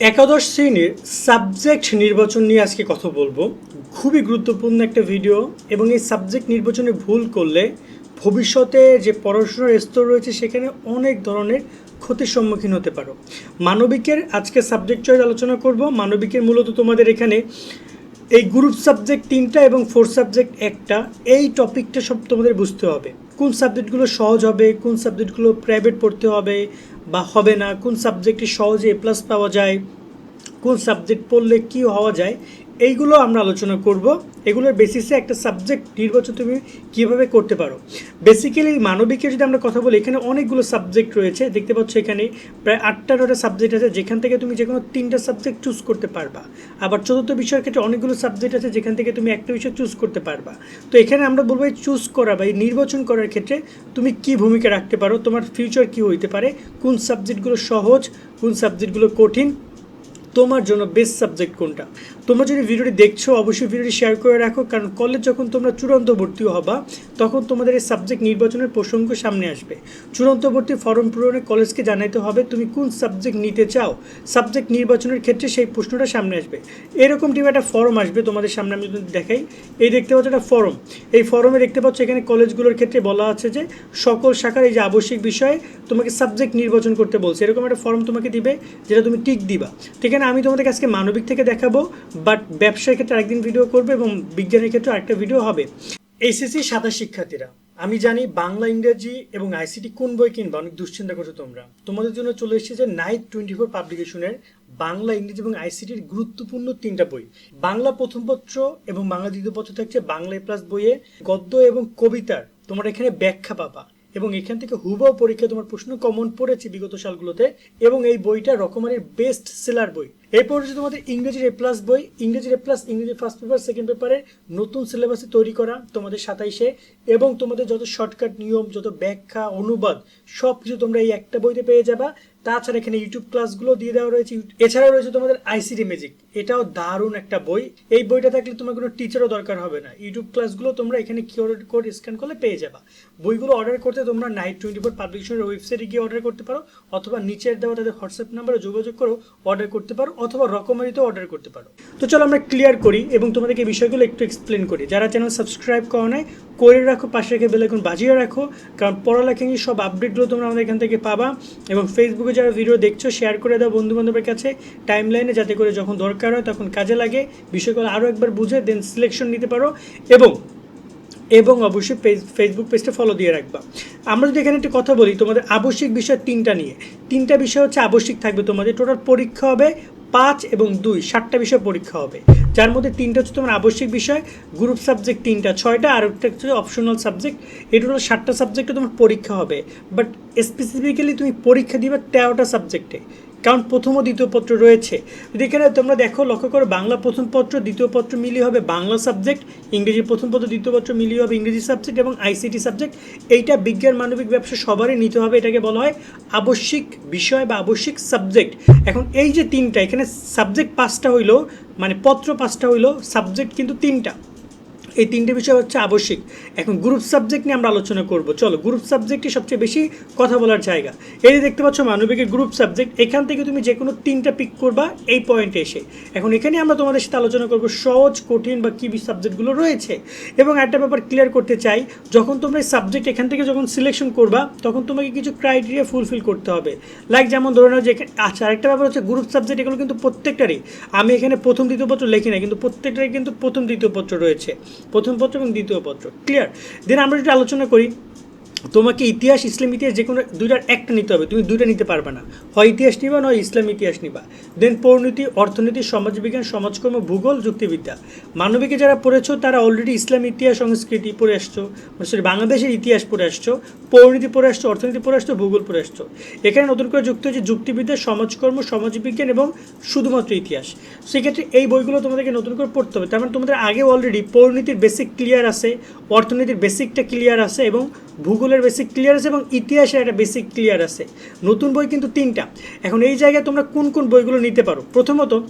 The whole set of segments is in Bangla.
একাদশ শ্রেণির সাবজেক্ট নির্বাচন নিয়ে আজকে কথা বলব। খুবই গুরুত্বপূর্ণ একটা ভিডিও এবং এই সাবজেক্ট নির্বাচনে ভুল করলে ভবিষ্যতে যে পড়াশোনার স্তর রয়েছে সেখানে অনেক ধরনের ক্ষতির সম্মুখীন হতে পারো। মানবিকের আজকে সাবজেক্ট চয়েস আলোচনা করব। মানবিকের মূলত তোমাদের এখানে এই গ্রুপ সাবজেক্ট তিনটা এবং ফোর সাবজেক্ট একটা। এই টপিকটা সব তোমাদের বুঝতে হবে। কোন সাবজেক্টগুলো সহজ হবে, কোন সাবজেক্টগুলো প্রাইভেট পড়তে হবে বা হবে না, কোন সাবজেক্টে সহজে এ প্লাস পাওয়া যায়, কোন সাবজেক্ট পড়লে কি হওয়া যায় এইগুলো আমরা আলোচনা করব। এগুলোর বেসিসে একটা সাবজেক্ট নির্বাচন তুমি কীভাবে করতে পারো। বেসিক্যালি মানবিকের যদি আমরা কথা বলি, এখানে অনেকগুলো সাবজেক্ট রয়েছে। দেখতে পাচ্ছ এখানে প্রায় আটটা নটা সাবজেক্ট আছে। যেখান থেকে তুমি যে কোনো তিনটা সাবজেক্ট চুজ করতে পারবা। আবার চতুর্থ বিষয়ের ক্ষেত্রে অনেকগুলো সাবজেক্ট আছে, যেখান থেকে তুমি একটা বিষয় চুজ করতে পারবা। তো এখানে আমরা বলব এই চুজ করা বা এই নির্বাচন করার ক্ষেত্রে তুমি কি ভূমিকা রাখতে পারো? তোমার ফিউচার কি হইতে পারে? কোন সাবজেক্টগুলো সহজ, কোন সাবজেক্টগুলো কঠিন? তোমার জন্য বেস্ট সাবজেক্ট কোনটা? তোমরা যদি ভিডিওটি দেখছ, অবশ্যই ভিডিওটি শেয়ার করে রাখো, কারণ কলেজ যখন তোমরা চূড়ান্ত ভর্তি হবা, তখন তোমাদের এই সাবজেক্ট নির্বাচনের প্রসঙ্গ সামনে আসবে। চূড়ান্ত ভর্তি ফর্ম পূরণে কলেজকে জানাইতে হবে, তুমি কোন সাবজেক্ট নিতে চাও? সাবজেক্ট নির্বাচনের ক্ষেত্রে সেই প্রশ্নটা সামনে আসবে। এরকম টিম একটা ফর্ম আসবে তোমাদের সামনে, আমি যদি দেখাই। এই দেখতে পাচ্ছ একটা ফর্ম এই ফর্মে দেখতে পাচ্ছ এখানে কলেজগুলোর ক্ষেত্রে বলা আছে যে, সকল শাখার এই যে আবশ্যিক বিষয়ে তোমাকে সাবজেক্ট নির্বাচন করতে বলছে। এরকম একটা ফর্ম তোমাকে দিবে, যেটা তুমি টিক দিবা। ঠিক আছে? আমি তোমাদেরকে আজকে মানবিক থেকে দেখাবো বাট ব্যবসার ক্ষেত্রে আরেকদিন ভিডিও করবে এবং বিজ্ঞানের ক্ষেত্রে আরেকটা ভিডিও হবে। এইচএসসি সাদা শিক্ষার্থীরা, আমি জানি বাংলা, ইংরেজি এবং আইসিটি কোন বই কিনবা, অনেক দুশ্চিন্তা করছ তোমরা। তোমাদের জন্য চলে এসেছে নাইট টোয়েন্টি ফোর পাবলিকেশনের বাংলা, ইংরেজি এবং আইসিটির গুরুত্বপূর্ণ তিনটা বই। বাংলা প্রথম পত্র এবং বাংলা দ্বিতীয় পত্র থাকছে বাংলা প্লাস বইয়ে গদ্য এবং কবিতার। তোমরা এখানে ব্যাখ্যা পাবা। এবং এখান থেকে হুবাও পরীক্ষা তোমার প্রশ্ন কমন পড়েছে বিগত সালগুলোতে এবং এই বইটা রকমারির বেস্ট সেলার বই। এরপর হচ্ছে তোমাদের ইংরেজির এ প্লাস বই ইংরেজির এ প্লাস ইংরেজি ফার্স্ট পেপার সেকেন্ড পেপারে নতুন সিলেবাসে তৈরি করা তোমাদের সাতাইশে এবং তোমাদের যত শর্টকাট নিয়ম, যত ব্যাখ্যা, অনুবাদ, সব কিছু তোমরা এই একটা বইতে পেয়ে যাবা। তাছাড়া এখানে ইউটিউব ক্লাসগুলো দিয়ে দেওয়া রয়েছে। এছাড়াও রয়েছে তোমাদের আইসিডি ম্যাজিক এটাও দারুণ একটা বই। এই বইটা থাকলে তোমার কোনো টিচারও দরকার হবে না। ইউটিউব ক্লাসগুলো তোমরা এখানে কিউআর কোড স্ক্যান করলে পেয়ে যাবা। বইগুলো অর্ডার করতে তোমরা নাইট টোয়েন্টি ফোর পাবলিকেশনের ওয়েবসাইটে গিয়ে অর্ডার করতে পারো, অথবা নিচের দেওয়া তাদের হোয়াটসঅ্যাপ নাম্বারে যোগাযোগ করো অর্ডার করতে পারো। অথবা রকমারিতেও অর্ডার করতে পারো। তো চলো আমরা ক্লিয়ার করি এবং তোমাদেরকে এই বিষয়গুলো একটু এক্সপ্লেন করি। যারা চ্যানেল সাবস্ক্রাইব করো নাই, করে রাখো, পাশে রেখে বেলাইকন বাজিয়ে রাখো, কারণ পড়ালেখা নিয়ে সব আপডেটগুলো তোমরা আমাদের এখান থেকে পাবা এবং ফেসবুকে যারা ভিডিও দেখছ শেয়ার করে দাও বন্ধু বান্ধবের কাছে টাইম লাইনে যাতে করে যখন দরকার হয় তখন কাজে লাগে। বিষয়গুলো আরও একবার বুঝে দেন সিলেকশন নিতে পারো এবং এবং অবশ্যই ফেসবুক পেজটা ফলো দিয়ে রাখবা। আমরা যদি এখানে একটা কথা বলি, তোমাদের আবশ্যিক বিষয় তিনটা নিয়ে। তিনটা বিষয় হচ্ছে আবশ্যিক থাকবে তোমাদের। টোটাল পরীক্ষা হবে পাঁচ এবং দুই, সাতটা বিষয় পরীক্ষা হবে। যার মধ্যে তিনটা হচ্ছে তোমার আবশ্যিক বিষয় গ্রুপ সাবজেক্ট তিনটা, ছয়টা, আর একটা হচ্ছে অপশনাল সাবজেক্ট এটা হলো সাতটা সাবজেক্টে তোমার পরীক্ষা হবে। বাট স্পেসিফিক্যালি তুমি পরীক্ষা দিবে তেরোটা সাবজেক্টে কারণ প্রথম ও দ্বিতীয় পত্র রয়েছে। যদি এখানে তোমরা দেখো, লক্ষ্য করো, বাংলা প্রথম পত্র, দ্বিতীয় পত্র মিলিয়ে হবে বাংলা সাবজেক্ট ইংরেজি প্রথম পত্র, দ্বিতীয় পত্র মিলিয়ে হবে ইংরেজি সাবজেক্ট এবং আইসিটি সাবজেক্ট এইটা বিজ্ঞান, মানবিক ব্যবসা সবারই নিতে হবে, এটাকে বলা হয় আবশ্যিক বিষয় বা আবশ্যিক সাবজেক্ট এখন এই যে তিনটা, এখানে সাবজেক্ট পাঁচটা হইল মানে পত্র পাঁচটা হইল সাবজেক্ট কিন্তু তিনটা। এই তিনটে বিষয় হচ্ছে আবশ্যিক। এখন গ্রুপ সাবজেক্ট নিয়ে আমরা আলোচনা করব। চলো গ্রুপ সাবজেক্টই সবচেয়ে বেশি কথা বলার জায়গা। এই দেখতে পাচ্ছ মানবিকের গ্রুপ সাবজেক্ট এখান থেকে তুমি যে কোনো তিনটা পিক করবা এই পয়েন্টে এসে। এখন এখানে আমরা তোমাদের সাথে আলোচনা করব সহজ, কঠিন বা কী সাবজেক্টগুলো রয়েছে। এবং একটা ব্যাপার ক্লিয়ার করতে চাই, যখন তোমরা এই সাবজেক্ট এখান থেকে যখন সিলেকশন করবা, তখন তোমাকে কিছু ক্রাইটেরিয়া ফুলফিল করতে হবে। লাইক যেমন ধরে নাও যে আচ্ছা আরেকটা ব্যাপার হচ্ছে গ্রুপ সাবজেক্ট এগুলো কিন্তু প্রত্যেকটারই। আমি এখানে প্রথম, দ্বিতীয় পত্র লিখি না কিন্তু প্রত্যেকটারই কিন্তু প্রথম, দ্বিতীয় পত্র রয়েছে। প্রথম পত্র এবং দ্বিতীয় পত্র। ক্লিয়ার দেন আমরা যদি আলোচনা করি। তোমাকে ইতিহাস, ইসলাম, ইতিহাস যে কোনো দুইটার একটা নিতে হবে। তুমি দুইটা নিতে পারবে না। হয় ইতিহাস নিবা, নয় ইসলাম, ইতিহাস নিবা। দেন পরিণতি অর্থনীতি, সমাজবিজ্ঞান, সমাজকর্ম, ভূগোল, যুক্তিবিদ্যা। মানবিকে যারা পড়েছো, তারা অলরেডি ইসলাম, ইতিহাস, সংস্কৃতি পড়ে আসছো সরি বাংলাদেশের ইতিহাস পড়ে আসছো পরিণতি পড়ে আসছো, অর্থনীতি পড়ে আসছো, ভূগোল পড়ে আসছো। এখানে নতুন করে যুক্ত হচ্ছে যুক্তিবিদ্যা, সমাজকর্ম, সমাজবিজ্ঞান এবং শুধুমাত্র ইতিহাস। সেক্ষেত্রে এই বইগুলো তোমাদেরকে নতুন করে পড়তে হবে। তার মানে তোমাদের আগে অলরেডি পরিণতির বেসিক ক্লিয়ার আছে, অর্থনীতির বেসিকটা ক্লিয়ার আছে এবং ভূগোলের বেসিক ক্লিয়ার আছে এবং ইতিহাসের একটা বেসিক ক্লিয়ার আছে। নতুন বই কিন্তু তিনটা। এখন এই জায়গায় তোমরা কোন কোন বইগুলো নিতে পারো? প্রথমত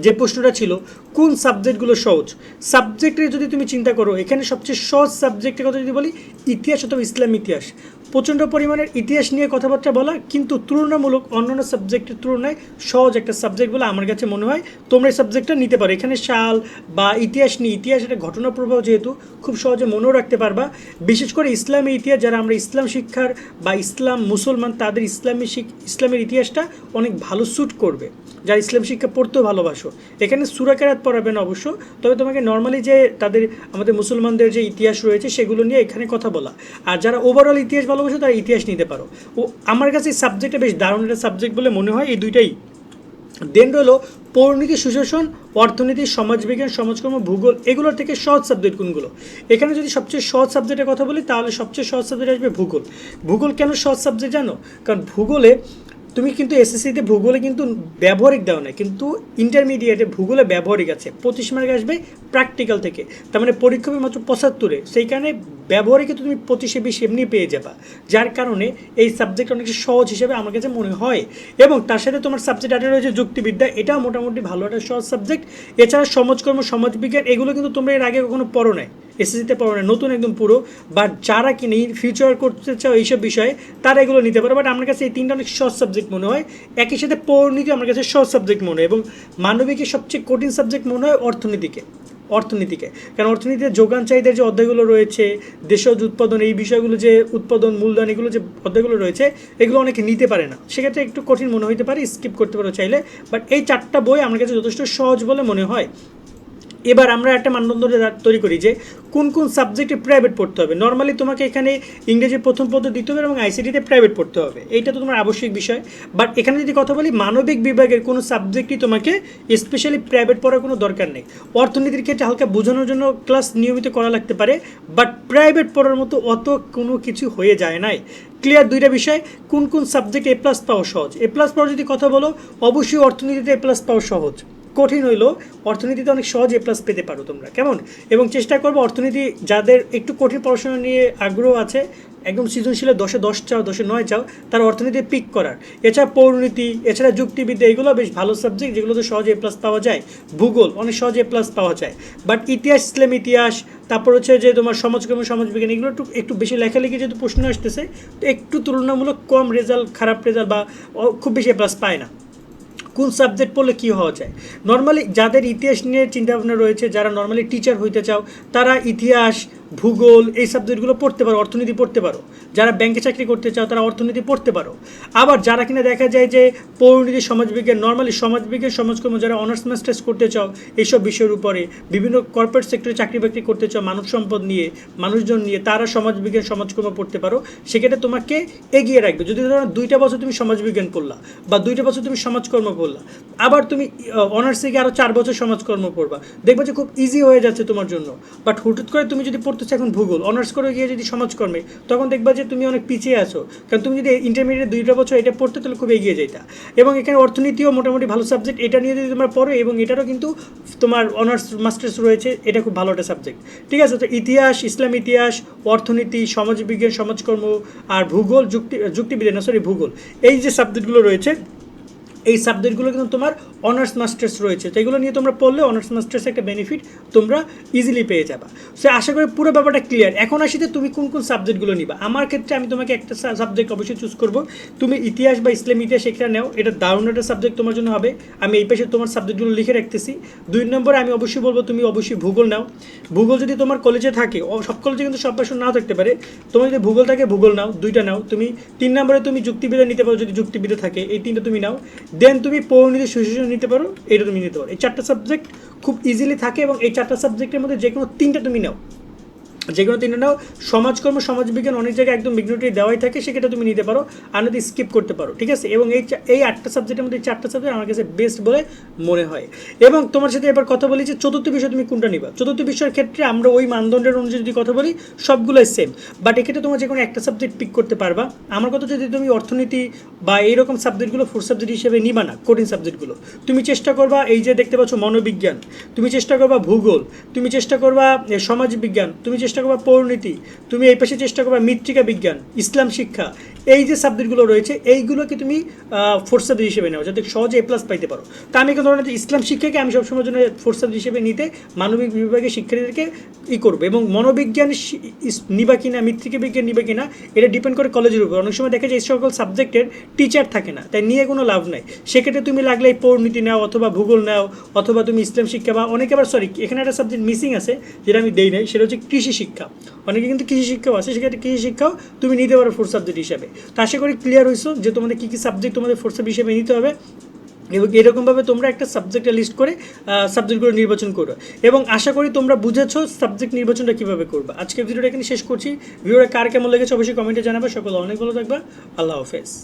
যে প্রশ্নটা ছিল, কোন সাবজেক্টগুলো সহজ? সাবজেক্টে যদি তুমি চিন্তা করো, এখানে সবচেয়ে সহজ সাবজেক্টের কথা যদি বলি, ইতিহাস অথবা ইসলাম ইতিহাস। প্রচণ্ড পরিমাণের ইতিহাস নিয়ে কথাবার্তা বলা কিন্তু তুলনামূলক অন্যান্য সাবজেক্টের তুলনায় সহজ একটা সাবজেক্ট বলে আমার কাছে মনে হয়। তোমরা এই সাবজেক্টটা নিতে পারো। এখানে সাল বা ইতিহাস নিয়ে, ইতিহাস একটা ঘটনা প্রবাহ যেহেতু, খুব সহজে মনেও রাখতে পারবা। বিশেষ করে ইসলামী ইতিহাস, যারা আমরা ইসলাম শিক্ষার বা ইসলাম মুসলমান, তাদের ইসলামী ইসলামের ইতিহাসটা অনেক ভালো স্যুট করবে। যারা ইসলাম শিক্ষা পড়তেও ভালোবাসো। এখানে সুরাকেরাত পড়াবে না অবশ্য, তবে তোমাকে নর্মালি যে তাদের, আমাদের মুসলমানদের যে ইতিহাস রয়েছে, সেগুলো নিয়ে এখানে কথা বলা। আর যারা ওভারঅল ইতিহাস ভালোবাসো তারা ইতিহাস নিতে পারো। ও আমার কাছে এই সাবজেক্টটা বেশ দারুণ একটা সাবজেক্ট বলে মনে হয়, এই দুইটাই। দেন রইল পৌরনীতি সুশাসন, অর্থনীতি, সমাজবিজ্ঞান, সমাজকর্ম, ভূগোল, এগুলোর থেকে সহজ সাবজেক্ট কোনগুলো? এখানে যদি সবচেয়ে সহজ সাবজেক্টের কথা বলি, তাহলে সবচেয়ে সহজ সাবজেক্ট আসবে ভূগোল। ভূগোল কেন সহজ সাবজেক্ট জানো? কারণ ভূগোলে তুমি কিন্তু এসএসসিতে ভূগোলে কিন্তু ব্যবহারিক দেওয়া নাই, কিন্তু ইন্টারমিডিয়েটে ভূগোলে ব্যবহারিক আছে। পঁচিশ মার্ক আসবে প্র্যাকটিক্যাল থেকে। তার মানে পরীক্ষা মাত্র পঁচাত্তরে। সেই কারণে ব্যবহারিকে কিন্তু তুমি পঁচিশে বিশ এমনি পেয়ে যাবা। যার কারণে এই সাবজেক্ট অনেক সহজ হিসেবে আমার কাছে মনে হয়। এবং তার সাথে তোমার সাবজেক্ট আটা রয়েছে যুক্তিবিদ্যা, এটাও মোটামুটি ভালো একটা সহজ সাবজেক্ট এছাড়া সমাজকর্ম, সমাজবিজ্ঞান, এগুলো কিন্তু তোমরা এর আগে কখনো পড়ো নাই এসএসসিতে পড়ো না নতুন একদম পুরো। বাট যারা কিনে ফিউচার করতে চাও এইসব বিষয়ে, তারা এগুলো নিতে পারো। বাট আমার কাছে এই তিনটা অনেক সহজ সাবজেক্ট মনে হয়। একই সাথে পৌরনীতি আমার কাছে সহজ সাবজেক্ট মনে হয় এবং মানবিকের সবচেয়ে কঠিন সাবজেক্ট মনে হয় অর্থনীতিকে। অর্থনীতিকে। কারণ অর্থনীতিতে যোগান চাহিদার যে অধ্যায়গুলো রয়েছে, দেশজ উৎপাদন, এই বিষয়গুলো যে উৎপাদন, মূলধন, এগুলো যে অধ্যায়গুলো রয়েছে, এগুলো অনেকে নিতে পারে না। সেক্ষেত্রে একটু কঠিন মনে হইতে পারে স্কিপ করতে পারো চাইলে। বাট এই চারটা বই আমার কাছে যথেষ্ট সহজ বলে মনে হয়। এবার আমরা একটা মানদণ্ড তৈরি করি যে কোন কোন সাবজেক্টে প্রাইভেট পড়তে হবে। নর্মালি তোমাকে এখানে ইংরেজি প্রথম পদ দিতে হবে এবং আইসিটিতে প্রাইভেট পড়তে হবে। এইটা তো তোমার আবশ্যিক বিষয়। বাট এখানে যদি কথা বলি, মানবিক বিভাগের কোনো সাবজেক্টই তোমাকে স্পেশালি প্রাইভেট পড়ার কোনো দরকার নেই। অর্থনীতির ক্ষেত্রে হালকা বোঝানোর জন্য ক্লাস নিয়মিত করা লাগতে পারে বাট প্রাইভেট পড়ার মতো অত কোনো কিছু হয়ে যায় নাই। ক্লিয়ার দুইটা বিষয়, কোন কোন সাবজেক্টে এ প্লাস পাওয়া সহজ? এ প্লাস পাওয়ার যদি কথা বলো, অবশ্যই অর্থনীতিতে এ প্লাস পাওয়া সহজ। কঠিন হইল, অর্থনীতিতে অনেক সহজ এ প্লাস পেতে পারো তোমরা। কেমন? এবং চেষ্টা করব অর্থনীতি যাদের একটু কঠিন পড়াশোনা নিয়ে আগ্রহ আছে, একদম সৃজনশীলে দশে দশ চাও, দশে নয় চাও, তার অর্থনীতি পিক করার। এছাড়া পৌরনীতি, এছাড়া যুক্তিবিদ্যা, এগুলো বেশ ভালো সাবজেক্ট যেগুলোতে সহজে এ প্লাস পাওয়া যায়। ভূগোল, অনেক সহজে এ প্লাস পাওয়া যায়। বাট ইতিহাস, ইসলাম, ইতিহাস, তারপর হচ্ছে যে তোমার সমাজকর্ম, সমাজবিজ্ঞান, এগুলো একটু একটু বেশি লেখালেখি যেহেতু প্রশ্ন আসতেছে, তো একটু তুলনামূলক কম রেজাল্ট খারাপ রেজাল্ট বা খুব বেশি এ প্লাস পায় না। কোন সাবজেক্ট পড়লে কী হওয়া যায়? নর্মালি যাদের ইতিহাস নিয়ে চিন্তাভাবনা রয়েছে, যারা নর্মালি টিচার হইতে চাও, তারা ইতিহাস ভূগোল, এই সাবজেক্টগুলো পড়তে পারো, অর্থনীতি পড়তে পারো। যারা ব্যাংকে চাকরি করতে চাও, তারা অর্থনীতি পড়তে পারো। আবার যারা কিনা দেখা যায় যে পৌরনীতি, সমাজবিজ্ঞান নর্মালি সমাজবিজ্ঞান, সমাজকর্ম যারা অনার্স মাস্টার্স করতে চাও, এইসব বিষয়ের উপরে বিভিন্ন কর্পোরেট সেক্টরে চাকরি বাকরি করতে চাও, মানব সম্পদ নিয়ে, মানুষজন নিয়ে, তারা সমাজবিজ্ঞান, সমাজকর্ম পড়তে পারো। সেক্ষেত্রে তোমাকে এগিয়ে রাখবে। যদি ধরো দুইটা বছর তুমি সমাজবিজ্ঞান পড়লা বা দুইটা বছর তুমি সমাজকর্ম পড়লা আবার তুমি অনার্স থেকে আরও চার বছর সমাজকর্ম পড়বা দেখবে যে খুব ইজি হয়ে যাচ্ছে তোমার জন্য। বাট হুটুট করে তুমি যদি পড়তেছো এখন ভূগোল অনার্স করে গিয়ে যদি সমাজকর্মে, তখন দেখবা যে তুমি অনেক পিছিয়ে আছো। কারণ তুমি যদি ইন্টারমিডিয়েট দুইটা বছর এটা পড়তে, তাহলে খুব এগিয়ে যেতা এবং এখানে অর্থনীতিও মোটামুটি ভালো সাবজেক্ট এটা নিয়ে যদি তোমরা পড়ো, এবং এটারও কিন্তু তোমার অনার্স মাস্টার্স রয়েছে, এটা খুব ভালো একটা সাবজেক্ট ঠিক আছে? তো ইতিহাস, ইসলাম ইতিহাস, অর্থনীতি, সমাজবিজ্ঞান, সমাজকর্ম আর ভূগোল, যুক্তি, যুক্তিবিদ্যা না সরি ভূগোল। এই যে সাবজেক্টগুলো রয়েছে এই সাবজেক্টগুলো কিন্তু তোমার অনার্স মাস্টার্স রয়েছে। তো এগুলো নিয়ে তোমরা পড়লে অনার্স মাস্টার্স একটা বেনিফিট তোমরা ইজিলি পেয়ে যাবা। সো আশা করি পুরো ব্যাপারটা ক্লিয়ার এখন আসিতে তুমি কোন কোন সাবজেক্টগুলো নিবা। আমার ক্ষেত্রে আমি তোমাকে একটা সাবজেক্ট অবশ্যই চুজ করব। তুমি ইতিহাস বা ইসলাম ইতিহাস এটা নাও। এটা দারুণ একটা সাবজেক্ট তোমার জন্য হবে। আমি এই পাশে তোমার সাবজেক্টগুলো লিখে রাখতেছি। দুই নম্বরে আমি অবশ্যই বলব তুমি অবশ্যই ভূগোল নাও। ভূগোল যদি তোমার কলেজে থাকে সব কলেজে কিন্তু সব পাশে নাও থাকতে পারে। তোমার যদি ভূগোল থাকে, ভূগোল নাও। দুইটা নাও। তুমি তিন নম্বরে তুমি যুক্তিবিদ্যা নিতে পারো যদি যুক্তিবিদ্যা থাকে, এই তিনটা তুমি নাও। দেন তুমি পৌরনীতি সুশাসন নিতে পারো, এটা তুমি নিতে পারো। এই চারটা সাবজেক্ট খুব ইজিলি থাকে এবং এই চারটা সাবজেক্টের মধ্যে যে কোনো তিনটা তুমি নাও। যে কোনো তিনটা নাও, সমাজকর্ম, সমাজবিজ্ঞান অনেক জায়গায় একদম বিঘ্নটি দেওয়াই থাকে, সেক্ষেত্রে তুমি নিতে পারো। আর নদী স্কিপ করতে পারো, ঠিক আছে? এবং এই এই আটটা সাবজেক্টের মধ্যে চারটা সাবজেক্ট আমার কাছে বেস্ট বলে মনে হয়। এবং তোমার সাথে এবার কথা বলি যে চতুর্থ বিষয় তুমি কোনটা নিবা? চতুর্থ বিষয়ের ক্ষেত্রে আমরা ওই মানদণ্ডের অনুযায়ী যদি কথা বলি, সবগুলোই সেম বাট এক্ষেত্রে তোমার যে কোনো একটা সাবজেক্ট পিক করতে পারবা। আমার কথা যদি তুমি অর্থনীতি বা এইরকম সাবজেক্টগুলো ফোর সাবজেক্ট হিসেবে নিবা না কঠিন সাবজেক্টগুলো তুমি চেষ্টা করবা এই যে দেখতে পাচ্ছ মনোবিজ্ঞান, তুমি চেষ্টা করবা ভূগোল, তুমি চেষ্টা করবা সমাজবিজ্ঞান, তুমি চেষ্টা চেষ্টা করবা পৌরনীতি, তুমি এই পাশে চেষ্টা করবা মৃত্তিকা বিজ্ঞান, ইসলাম শিক্ষা, এই যে সাবজেক্টগুলো রয়েছে, এইগুলোকে তুমি ফোর্থ সাবজেক্ট হিসেবে নাও, যাতে সহজে এ প্লাস পাইতে পারো। তা আমি কোনো ধরনের ইসলাম শিক্ষাকে আমি সবসময় জন্য ফোর্থ সাবজেক্ট হিসেবে নিতে মানবিক বিভাগের শিক্ষার্থীদেরকে ই করব এবং মনোবিজ্ঞান নিবা কিনা, মৃত্তিকা বিজ্ঞান নিবা কিনা, এটা ডিপেন্ড করে কলেজের উপর। অনেক সময় দেখা যায় এই সকল সাবজেক্টের টিচার থাকে না, তাই নিয়ে কোনো লাভ নাই। সেক্ষেত্রে তুমি লাগলে এই পৌরনীতি নাও অথবা ভূগোল নাও, অথবা তুমি ইসলাম শিক্ষা বা অনেকে আবার সরি এখানে একটা সাবজেক্ট মিসিং আছে, যেটা আমি দেই নাই, সেটা হচ্ছে কৃষি শিক্ষা। অনেকে কিন্তু কৃষি শিক্ষাও আছে, সেক্ষেত্রে কৃষি শিক্ষাও তুমি নিতে পারো ফোর্থ সাবজেক্ট হিসাবে। তো আশা করি ক্লিয়ার হয়েছো যে তোমাদের কী কী সাবজেক্ট তোমাদের ফোর্থ সাবজেক্ট হিসেবে নিতে হবে এবং এরকমভাবে তোমরা একটা সাবজেক্টে লিস্ট করে সাবজেক্টগুলো নির্বাচন করো। এবং আশা করি তোমরা বুঝেছ সাবজেক্ট নির্বাচনটা কীভাবে করবে। আজকে ভিডিওটা এখানে শেষ করছি। ভিডিওটা কার কেমন লেগেছে অবশ্যই কমেন্টে জানাবে। সকলে অনেক ভালো থাকবা। আল্লাহ হাফেজ।